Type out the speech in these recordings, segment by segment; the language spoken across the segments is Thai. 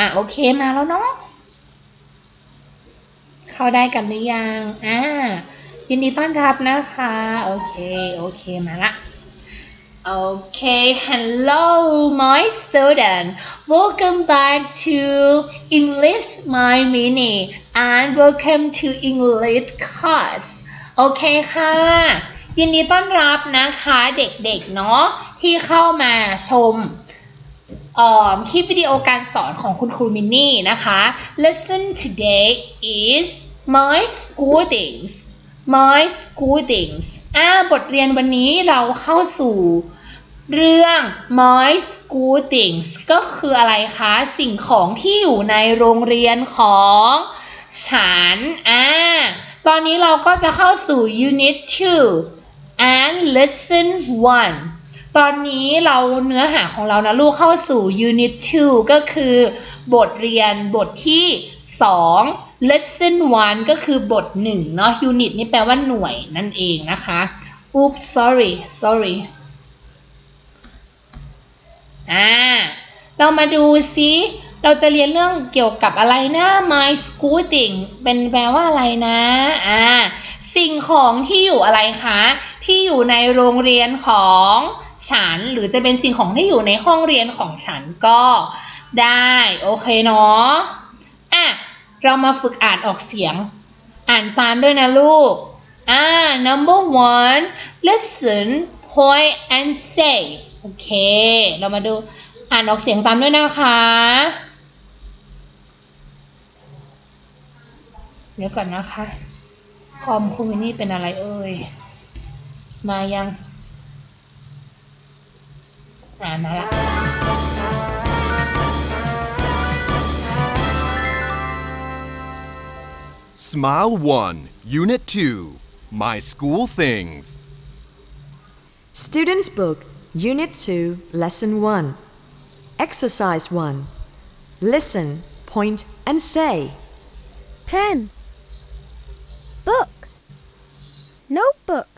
อะโอเคมาแล้วเนาะเข้าได้กันหรือยังอ่ายินดีต้อนรับนะคะ โอเค โอเคมาละ Okay, hello, my student. Welcome back to English My Mini and welcome to English class. โอเคค่ะ ยินดีต้อนรับนะคะเด็กๆเนาะที่เข้ามาชม คลิปวิดีโอการสอนของคุณครูมินนี่นะคะ Lesson today is my school things my school things อ่าบทเรียนวันนี้เราเข้าสู่เรื่อง my school things ก็คืออะไรคะ สิ่งของที่อยู่ในโรงเรียนของฉัน อ่า ตอนนี้เราก็จะเข้าสู่ unit 2 and lesson 1 ตอนนี้เราเนื้อหาของเรานะลูกเข้าสู่ unit 2 ก็คือบทเรียนบทที่ 2 lesson 1 ก็คือบท 1 เนาะ unit นี่แปลว่าหน่วยนั่นเองนะคะ oops sorry sorry อ่าเรามาดูซิเราจะเรียนเรื่องเกี่ยวกับอะไรนะ my school thing เป็นแปลว่าอะไรนะ อ่า สิ่งของที่อยู่อะไรคะ ที่อยู่ในโรงเรียนของ ฉัน หรือจะเป็นสิ่งของที่อยู่ในห้องเรียนของฉันก็ได้โอเคเนาะอะเรามาฝึกอ่านออกเสียง อ่านตามด้วยนะลูกอ่า number one listen point and say โอเค เรามาดูอ่านออกเสียงตามด้วยนะคะ เดี๋ยวก่อนนะคะ คอมคุณวินนี่เป็นอะไรเอ่ย มายัง Smile 1, Unit 2 My School Things. Students' Book, Unit 2, Lesson 1. Exercise 1. Listen, point, and say. Pen. Book. Notebook.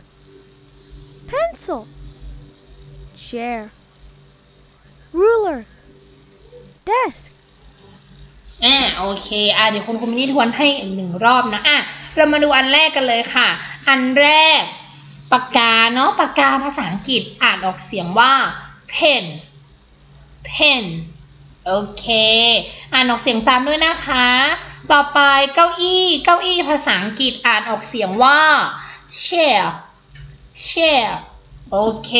Pencil. Chair. Ruler, desk, อ่าโอเคอ่าเดี๋ยวคุณคุณมินนี่ทวนให้อีกหนึ่งรอบนะอะเรามาดูอันแรกกันเลยค่ะ อันแรกปากกาเนาะปากกาภาษาอังกฤษอ่านออกเสียงว่า pen pen โอเค อ่านออกเสียงตามด้วยนะคะ ต่อไปเก้าอี้เก้าอี้ภาษาอังกฤษอ่านออกเสียงว่า chair chair โอเค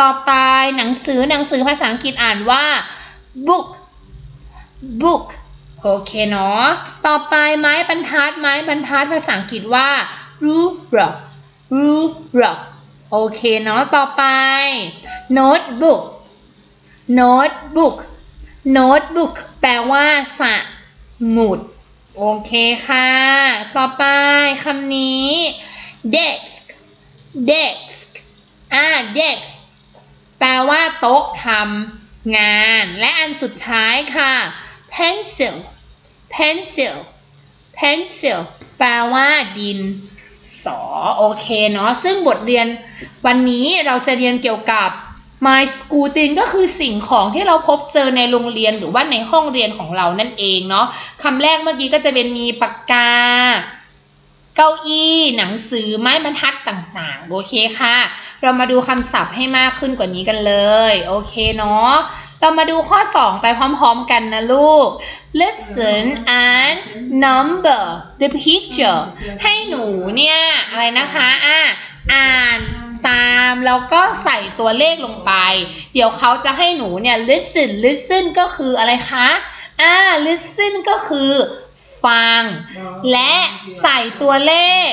ต่อไปหนังสือหนังสือภาษาอังกฤษอ่านว่า book book โอเคเนาะ ต่อไปไม้บรรทัดไม้บรรทัดภาษาอังกฤษว่า ruler ruler โอเคเนาะ ต่อไป notebook notebook notebook แปลว่าสมุด โอเคค่ะ ต่อไปคำนี้ desk desk อ่า desk แปลว่าโต๊ะทำงาน และอันสุดท้ายค่ะ pencil pencil pencil แปลว่าดินสอโอเคเนาะซึ่งบทเรียนวันนี้เราจะเรียนเกี่ยวกับ my school thing ก็คือสิ่งของที่เราพบเจอในโรงเรียนหรือว่าในห้องเรียนของเรานั่นเองเนาะคำแรกเมื่อกี้ก็จะเป็นมีปากกา เก้าอี้หนังสือไม้บรรทัดต่างๆ โอเคค่ะ เรามาดูคำศัพท์ให้มากขึ้นกว่านี้กันเลย โอเคเนาะเรามาดูข้อ 2 ไปพร้อมๆกันนะลูก listen and number the picture ให้หนูเนี่ย อะไรนะคะอะอ่านตามแล้วก็ใส่ตัวเลขลงไป เดี๋ยวเขาจะให้หนูเนี่ย listen listen ก็คืออะไรคะอ่า listen ก็คือ ฟังและใส่ตัวเลข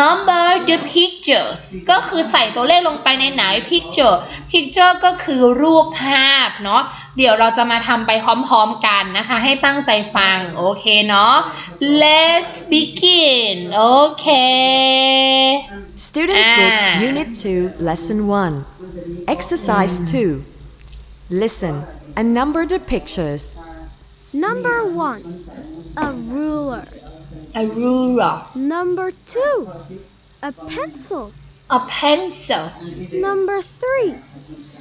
number the pictures ก็คือใส่ตัวเลขลงไปในไหน picture picture ก็คือรูปภาพเนาะเดี๋ยวเราจะมาทำไปพร้อมๆกันนะคะ ให้ตั้งใจฟัง โอเคเนาะ let's begin โอเค Students' Ah. Book, Unit 2, Lesson 1. Exercise 2. Listen and number the pictures. number one, a ruler, a ruler number two, a pencil, a pencil number three,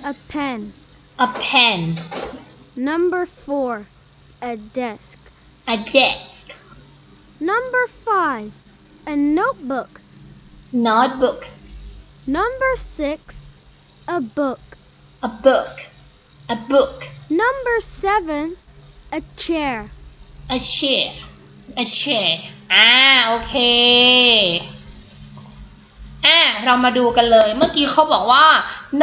a pen, a pen number four, a desk. a desk Number 5. A notebook. notebook Number 6. A book. a book a book Number 7. A chair. A chair a chair อ่าโอเคอ่าเรามาดูกันเลยเมื่อกี้เขาบอกว่า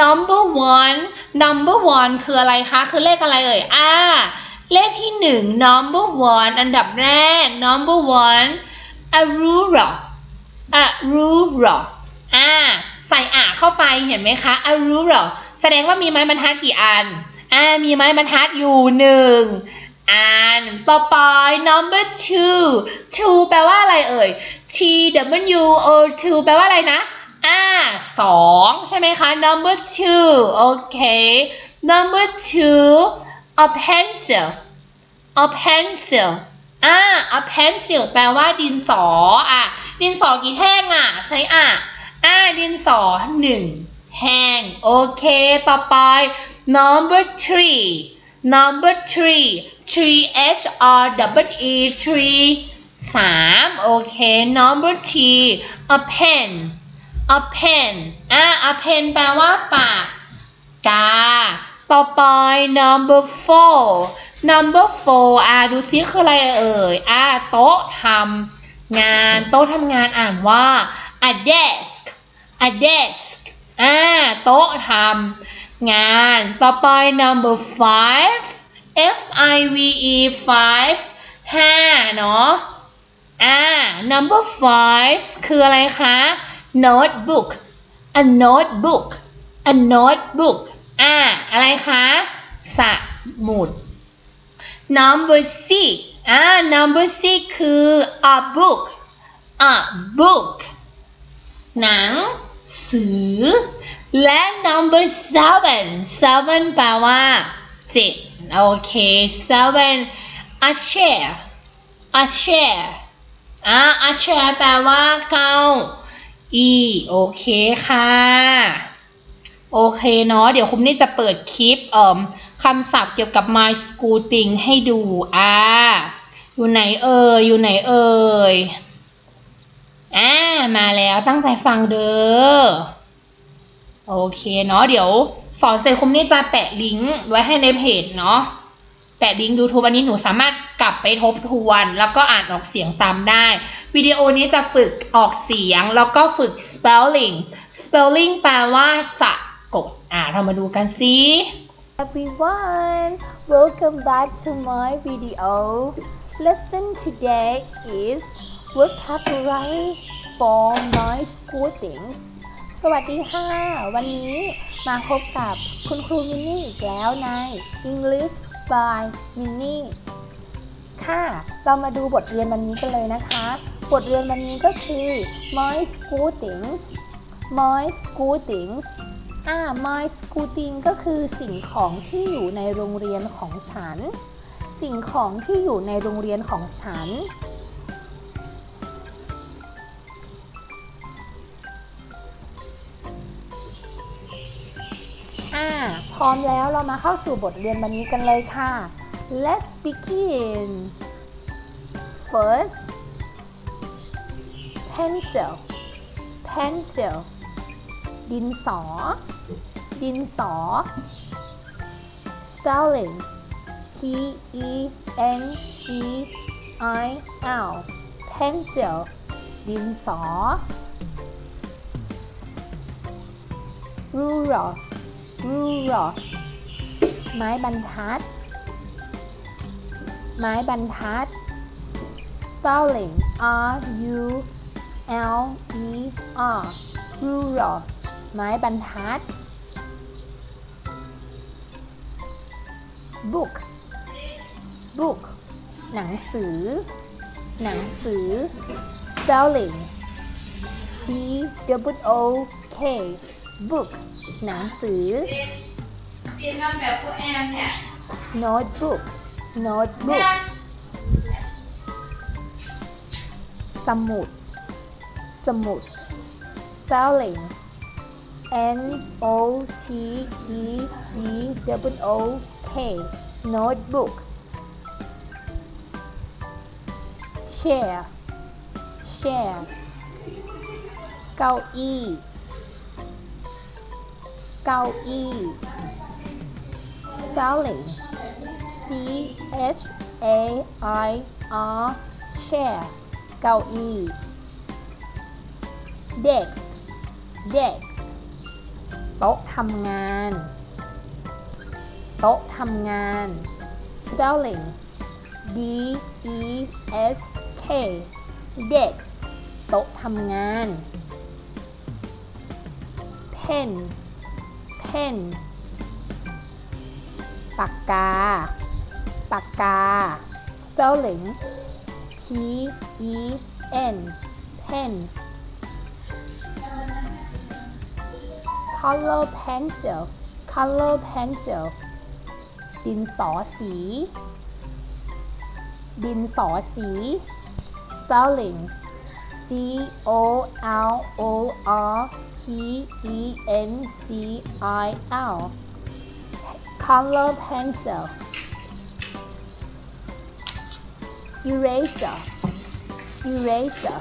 number one number one คืออะไรคะ คือเลขอะไรเอ่ยอ่าเลขที่หนึ่ง number one อันดับแรก number one a ruler a ruler อ่าใส่อ่าเข้าไปเห็นไหมคะ a ruler แสดงว่ามีไม้บรรทัดกี่อันอ่ามีไม้บรรทัดอยู่หนึ่ง อันต่อไป number two two แปลว่าอะไรเอ่ย T W O two แปลว่าอะไรนะ อ่าสองใช่ไหมคะ number two โอเค number two a pencil a pencil อ่า a pencil แปลว่าดินสอ อะ ดินสอกี่แท่งอะ ใช้อะ อ่า ดินสอหนึ่งแท่งโอเค ต่อไป number three number three three H R W E three สามโอเค number T a pen a pen อะ a pen แปลว่าปากกา ต่อไป number four number four อะ ดูซิคืออะไรเอ่ย อะ โต๊ะทำงาน โต๊ะทำงานอ่านว่า a desk a desk อ่าโต๊ะทำงาน ต่อไป number five F I V E five ห้าเนาะ อ่า number five คืออะไรคะ notebook a notebook a notebook อ่า อะไรคะ สมุด number six อ่า number six คือ a book a book หนัง สือ และ number seven seven แปลว่า เจ็ดโอเค seven a chair a chair อะ a chair แปลว่าเก้าอีโอเคค่ะ โอเคเนาะเดี๋ยวคุณนี่จะเปิดคลิปเอ่อคำศัพท์เกี่ยวกับ my school thing ให้ดูอ่าอยู่ไหนเอ่ยอยู่ไหนเอ่ยอ่ามาแล้วตั้งใจฟังเด้อโอเคเนาะเดี๋ยว สอนเสร็จคุณนี่จะแปะลิงก์ไว้ให้ในเพจเนาะแปะลิงก์ดูทูบอันนี้หนูสามารถกลับไปทบทวน แล้วก็อ่านออกเสียงตามได้ วิดีโอนี้จะฝึกออกเสียง แล้วก็ฝึก spelling spelling แปลว่าสะกดอ่าเรามาดูกันสิ everyone welcome back to my video lesson today is vocabulary for my school things สวัสดีค่ะ วันนี้มาพบกับคุณครูมินนี่อีกแล้วใน English by Minnie ค่ะ เรามาดูบทเรียนวันนี้กันเลยนะคะ บทเรียนวันนี้ก็คือ my school things my school things อ่า my school thing ก็คือสิ่งของที่อยู่ในโรงเรียนของฉัน สิ่งของที่อยู่ในโรงเรียนของฉัน พร้อมแล้วเรามาเข้าสู่บทเรียนวันนี้กันเลยค่ะ let's begin first pencil pencil ดินสอ ดินสอ spelling P E N C I L pencil ดินสอ ruler ruler ไม้บรรทัด ไม้บรรทัด spelling R U L E R ruler ไม้บรรทัด book book หนังสือ หนังสือ spelling B W O K book หนังสือ เรียนทำแบบพวกแอมเนี่ย notebook notebook สมุด สมุด spelling N O T E B W O K notebook chair chair เก้าอี้ เก้าอี้ spelling C H A I R chair เก้าอี้ desk desk โต๊ะทำงาน โต๊ะทำงาน spelling D E S K desk โต๊ะทำงาน pen pen ปากกา ปากกา spelling P E N pen color pencil color pencil ดินสอสี ดินสอสี spelling C O L O R P E N C I L color pencil eraser eraser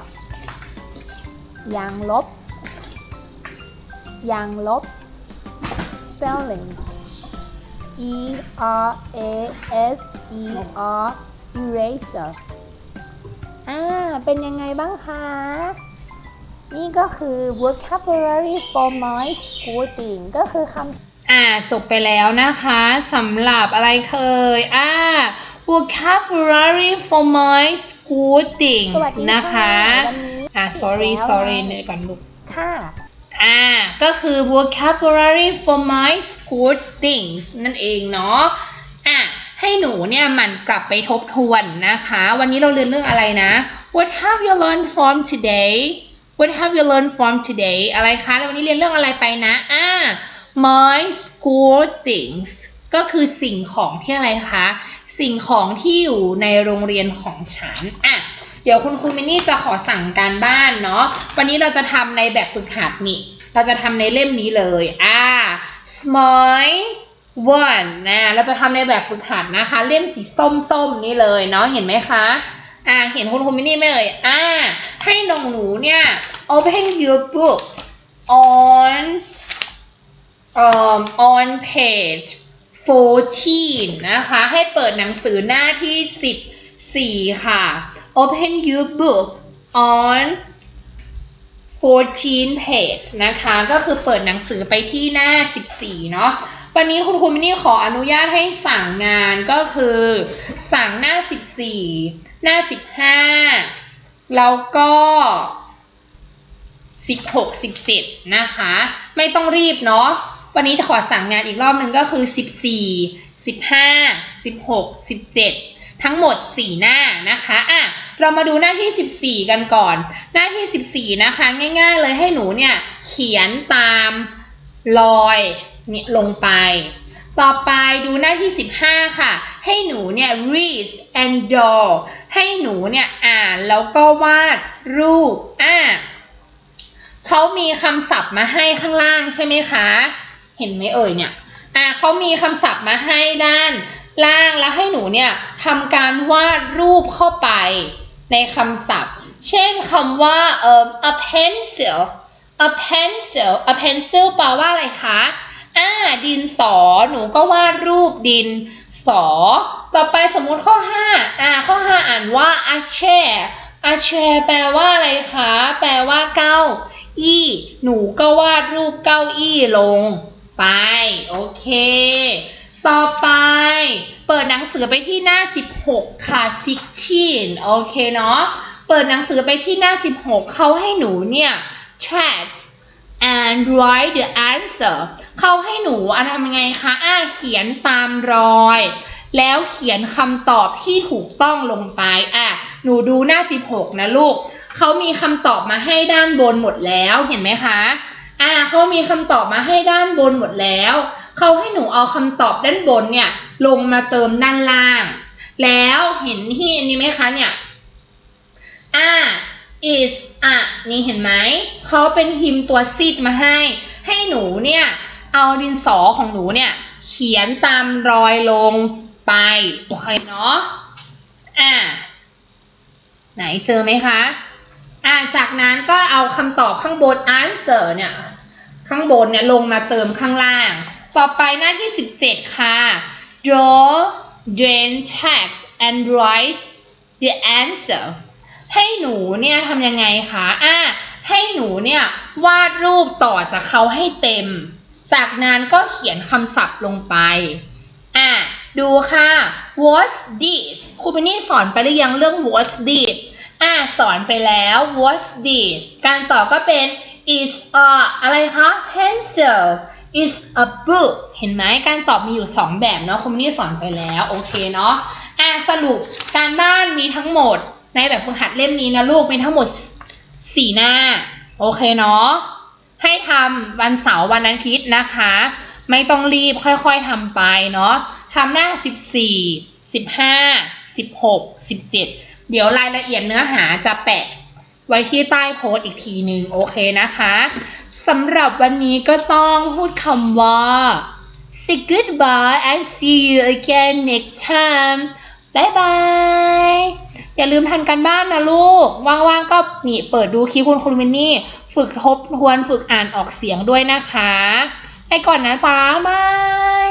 ยางลบ ยางลบ spelling E R A S E R eraser อ่า เป็นยังไงบ้างคะ นี่ก็คือ vocabulary for my schooling ก็คือคำอ่าจบไปแล้วนะคะสำหรับอะไรเคยอ่า vocabulary for my school สวัส things ดีนะคะวันนี้อ่า sorry แล้ว sorry นะเหนื่อยก่อนลูกค่ะอ่าก็คือ vocabulary for my school things นั่นเองเนาะอะให้หนูเนี่ยหมันกลับไปทบทวนนะคะ วันนี้เราเรียนเรื่องอะไรนะ What have you learned from today What have you learned from today อะไรคะแล้ววันนี้เรียนเรื่องอะไรไปนะอ่า my school things ก็คือสิ่งของที่อะไรคะ สิ่งของที่อยู่ในโรงเรียนของฉันอะเดี๋ยวคุณครูมินนี่จะขอสั่งการบ้านเนาะ วันนี้เราจะทำในแบบฝึกหัดนี่ เราจะทำในเล่มนี้เลย อ่า smile one นะ เราจะทำในแบบฝึกหัดนะคะ เล่มสีส้มๆนี่เลยเนาะ เห็นไหมคะ อ่าเห็นคุณครูมินี่ไหมเอ่ยอ่าให้น้องหนูเนี่ย open your book on um, on page 14 นะคะ ให้เปิดหนังสือหน้าที่ 14 ค่ะ Open your books on 14 page นะคะ ก็คือเปิดหนังสือไปที่หน้า 14 เนาะวันนี้คุณครูมินนี่ขออนุญาตให้สั่งงานก็คือสั่งหน้า 14 หน้า 15 แล้วก็ 16 17 นะคะ ไม่ต้องรีบเนาะ วันนี้จะขอสั่งงานอีกรอบหนึ่งก็คือ 14 15 16 17 ทั้งหมด 4 หน้านะคะอะเรามาดูหน้าที่ 14 กันก่อน หน้าที่ 14 นะคะ ง่าย ๆ เลยให้หนูเนี่ย เขียนตามรอยเนี่ยลงไป ต่อไปดูหน้าที่ 15 ค่ะ ให้หนูเนี่ย read and draw ให้หนูเนี่ยอ่านแล้วก็วาดรูปอะเขามีคำศัพท์มาให้ข้างล่างใช่ไหมคะ เห็นไหมเอ่ยเนี่ยอ่าเขามีคำศัพท์มาให้ด้านล่างแล้วให้หนูเนี่ยทำการวาดรูปเข้าไปในคำศัพท์ เช่นคำว่าเอ่อ a pencil a pencil a pencil แปลว่าอะไรคะอ่า ดินสอหนูก็วาดรูปดินสอ ต่อไปสมมุติข้อ5อ่าข้อ 5 อ่านว่า a chair a chair แปลว่าอะไรคะ แปลว่าเก้าอี้ หนูก็วาดรูปเก้าอี้ลงไป โอเค ต่อไป เปิดหนังสือไปที่หน้า 16 ค่ะ 16 โอเคเนาะ เปิดหนังสือไปที่หน้า 16 เขาให้หนูเนี่ย chat and write the answer เขาให้หนูอะทำยังไงคะอ่าเขียนตามรอย แล้วเขียนคำตอบที่ถูกต้องลงไปอะหนูดูหน้า 16 นะลูกเขามีคำตอบมาให้ด้านบนหมดแล้วเห็นไหมคะอ่าเขามีคำตอบมาให้ด้านบนหมดแล้วเขาให้หนูเอาคำตอบด้านบนเนี่ย ลงมาเติมด้านล่าง แล้วเห็นที่อันนี้ไหมคะเนี่ยอ่า is อะนี่เห็นไหมเขาเป็นพิมพ์ตัวซีดมาให้ ให้หนูเนี่ย เอาดินสอของหนูเนี่ยเขียนตามรอยลงไป โอเคเนาะ อ่า ไหนเจอไหมคะ อ่า จากนั้นก็เอาคำตอบข้างบน answer เนี่ย ข้างบนเนี่ยลงมาเติมข้างล่าง ต่อไปหน้าที่ 17 ค่ะ draw then text and write the answer ให้หนูเนี่ยทำยังไงคะ อ่า ให้หนูเนี่ยวาดรูปต่อจากเขาให้เต็ม จากนั้นก็เขียนคำศัพท์ลงไป อะ ดูค่ะ what's this ครูเปนนี่สอนไปหรือยังเรื่อง what's this อะ สอนไปแล้ว what's this การตอบก็เป็น is a อะไรคะ pencil is a book เห็นไหมการตอบมีอยู่ 2 แบบเนาะครูเปนนี่สอนไปแล้ว โอเคเนาะ อะ สรุปการบ้านมีทั้งหมด ในแบบฝึกหัดเล่มนี้นะลูกมีทั้งหมด 4 หน้า โอเคเนาะ ให้ทำวันเสาร์วันอาทิตย์นะคะ ไม่ต้องรีบค่อยๆทำไปเนาะทำหน้า 14 15 16 17 เดี๋ยวรายละเอียดเนื้อหาจะแปะไว้ที่ใต้โพสต์อีกทีหนึ่งโอเคนะคะสำหรับวันนี้ก็ต้องพูดคำว่า say goodbye and see you again next time บ๊ายบาย อย่าลืมทันกันบ้านนะลูก ว่างๆก็นี่เปิดดูคลิปคุณคุณมินนี่ ฝึกทบทวนฝึกอ่านออกเสียงด้วยนะคะ ไปก่อนนะจ้าบาย